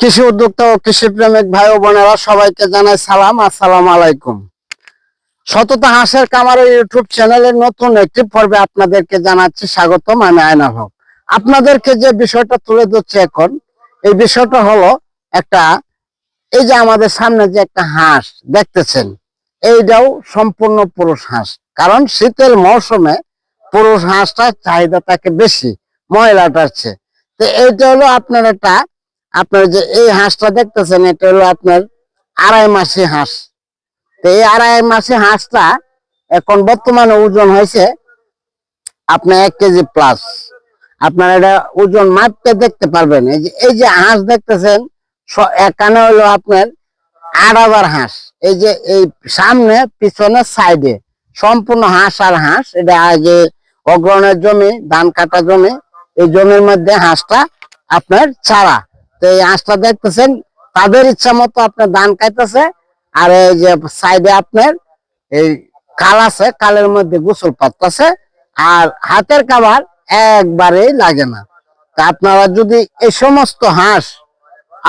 কৃষি উদ্যোক্তা ও কৃষি প্রেমিক ভাই ও বোনেরা সবাইকে জানাই সালাম, আসসালাম আলাইকুম। সততা হাঁসের কামারের ইউটিউব চ্যানেলের নতুন একটি পর্বে আপনাদেরকে জানাচ্ছি স্বাগতম, আমি আয়না হক। আপনাদেরকে যে বিষয়টা তুলে ধরছে এখন, এই বিষয়টা হলো একটা, এই যে আমাদের সামনে যে একটা হাঁস দেখতেছেন, এইটাও সম্পূর্ণ পুরুষ হাঁস। কারণ শীতের মৌসুমে পুরুষ হাঁসটার চাহিদা থাকে বেশি, মহিলাটার চেয়ে। তো এইটা হলো আপনার একটা, আপনার যে এই হাঁসটা দেখতেছেন, এটা হলো আপনার আড়াই মাসে হাঁস। তো এই আড়াই মাসে হাঁসটা এখন বর্তমানে ওজন হয়েছে আপনার এক কেজি প্লাস আপনার এটা ওজন মাপতে দেখতে পারবেন। এই যে এই যে হাঁস দেখতেছেন এখানে হলো আপনার হাজার হাঁস। এই যে, এই সামনে, পিছনে সাইডে সম্পূর্ণ হাঁস আর হাঁস, এটা আগে অগ্রণের জমি, ধান কাটা জমি এই জমির মধ্যে হাঁসটা আপনার ছাড়া। তো এই হাঁসটা দেখতেছেন, তাদের ইচ্ছা মতো আপনার ধান খাইতেছে, আর এই যে সাইডে আপনার এই কাল আছে কালের মধ্যে গোসল পাচ্ছে আর হাতের খাবার একবারেই লাগে না। তা আপনারা যদি এই সমস্ত হাঁস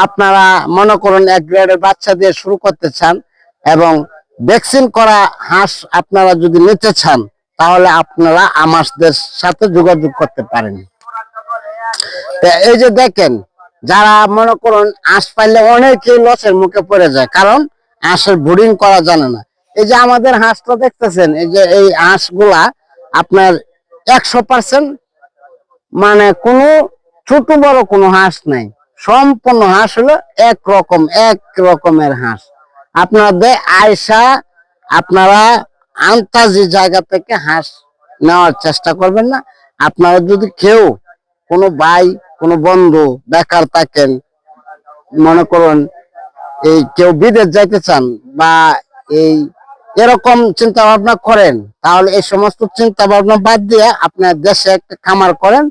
আপনারা মনে করুন এক গ্রেডের বাচ্চা দিয়ে শুরু করতে চান, এবং ভ্যাকসিন করা হাঁস আপনারা যদি নিতে চান, তাহলে আপনারা আমাদের সাথে যোগাযোগ করতে পারেন। এই যে দেখেন, যারা মনে করুন আঁশ পাইলে অনেকেই লসের মুখে পড়ে যায়, কারণ হাঁসের ব্রিডিং করা জানে না। এই যে আমাদের হাঁসটা দেখতেছেন, এই যে এই হাঁসগুলা আপনার একশো পার্সেন্ট মানে কোনো ছোট বড় কোনো হাঁস নাই। সম্পূর্ণ হাঁস হলো এক রকম এক রকমের হাঁস। আপনাদের আয়সা আপনারা আন্তাজি জায়গা থেকে হাঁস নেওয়ার চেষ্টা করবেন না। আপনারা যদি কেউ কোনো ভাই, কোনো বন্ধু বেকার থাকেন, মনে করুন এই কেউ বিদেশ যাইতে চান বা এই এরকম চিন্তা ভাবনা করেন, তাহলে এই সমস্ত চিন্তা ভাবনা বাদ দিয়ে আপনার দেশে একটা খামার করেন।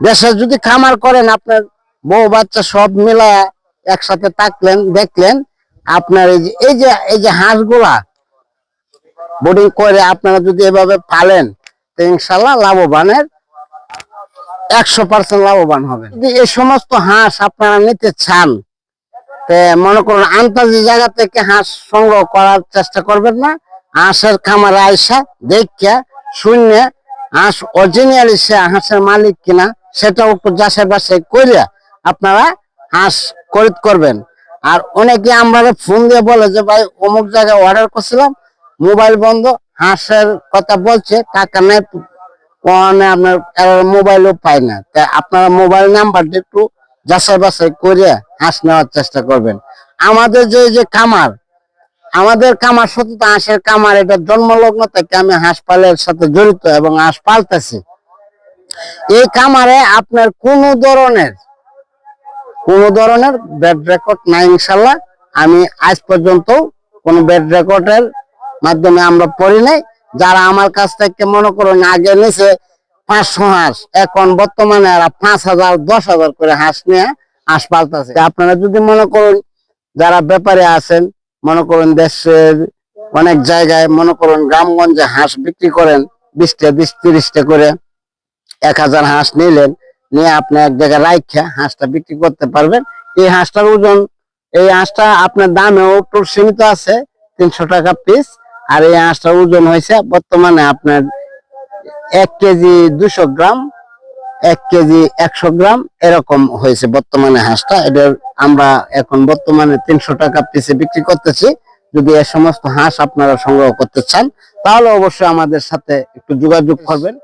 দেশে যদি খামার করেন, আপনার বউ বাচ্চা সব মিলায় একসাথে থাকলেন, দেখলেন, আপনার এই যে এই যে এই যে হাঁসগুলা বোর্ডিং করে আপনারা যদি এভাবে পালেন, তো ইনশাল্লাহ লাভবানের একশো পার্সেন্ট লাভবান হবেন। এই সমস্ত হাঁস আপনারা নিতে চান মনে করুন আন্তাজি জায়গা থেকে হাঁস সংগ্রহ করার চেষ্টা করবেন না। হাঁসের খামারে আইসা দেখিয়া শূন্য হাঁস অরিজিনাল সে হাঁসের মালিক কিনা সেটা একটু যাচাই বাছাই করিয়া আপনারা হাঁস খরিদ করবেন। আর অনেকে আমরা ফোন দিয়ে বলে যে, ভাই, অমুক জায়গায় অর্ডার করছিলাম মোবাইল বন্ধ, হাঁসের কথা বলছে, টাকা নেই ওখানে আপনার মোবাইলও পায় না। তাই আপনারা মোবাইল নাম্বারটা একটু যাচাই বাছাই করে হাঁস নেওয়ার চেষ্টা করবেন। আমাদের যে যে কামার আমাদের খামার সততা হাঁসের কামার এটা জন্মলগ্ন থেকে আমি হাঁস পালের সাথে জড়িত এবং হাঁস পালতেছি। এই খামারে আপনার কোনো ধরনের কোনো ধরনের ব্যাড রেকর্ড নাই ইনশাল্লাহ। আমি আজ পর্যন্ত কোনো ব্যাড রেকর্ডের মাধ্যমে আমরা পড়ি নাই। যারা আমার কাছ থেকে মনে করুন আগে নিচে পাঁচশো হাঁস, এখন বর্তমানে এরা পাঁচ হাজার, দশ হাজার করে হাঁস নিয়ে হাঁস পালতেছে। আপনারা যদি মনে করুন, যারা ব্যাপারে আছেন, মনে করুন দেশের অনেক জায়গায় মনে করুন গ্রামগঞ্জে হাঁস বিক্রি করেন, বিশটা, বিশ, তিরিশটা করে এক হাজার হাঁস নিলেন, নিয়ে আপনি এক জায়গায় রাইখা হাঁসটা বিক্রি করতে পারবেন। এই হাঁসটার ওজন, এই হাঁসটা আপনার দামেও একটু সীমিত আছে, তিনশো টাকা পিস আর এই হাঁসটার ওজন হয়েছে বর্তমানে আপনার এক কেজি দুশো গ্রাম, এক কেজি একশো গ্রাম এরকম হয়েছে বর্তমানে হাঁসটা। এটার আমরা এখন বর্তমানে তিনশো টাকা পিসে বিক্রি করতেছি। যদি এ সমস্ত হাঁস আপনারা সংগ্রহ করতে চান, তাহলে অবশ্যই আমাদের সাথে একটু যোগাযোগ করবেন।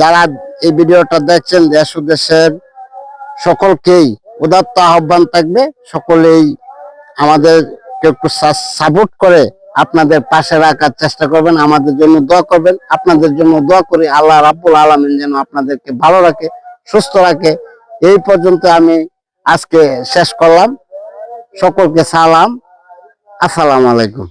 যারা এই ভিডিওটা দেখছেন, দেশ দেশের সকলকেই উদাত্ত আহ্বান থাকবে। সকলেই আমাদের একটু সাপোর্ট করে আপনাদের পাশে রাখার চেষ্টা করবেন, আমাদের জন্য দোয়া করবেন। আপনাদের জন্য দোয়া করি আল্লাহ রাবুল আলমিন যেন আপনাদেরকে ভালো রাখে, সুস্থ রাখে। এই পর্যন্ত আমি আজকে শেষ করলাম। সকলকে সালাম। আসসালামু আলাইকুম।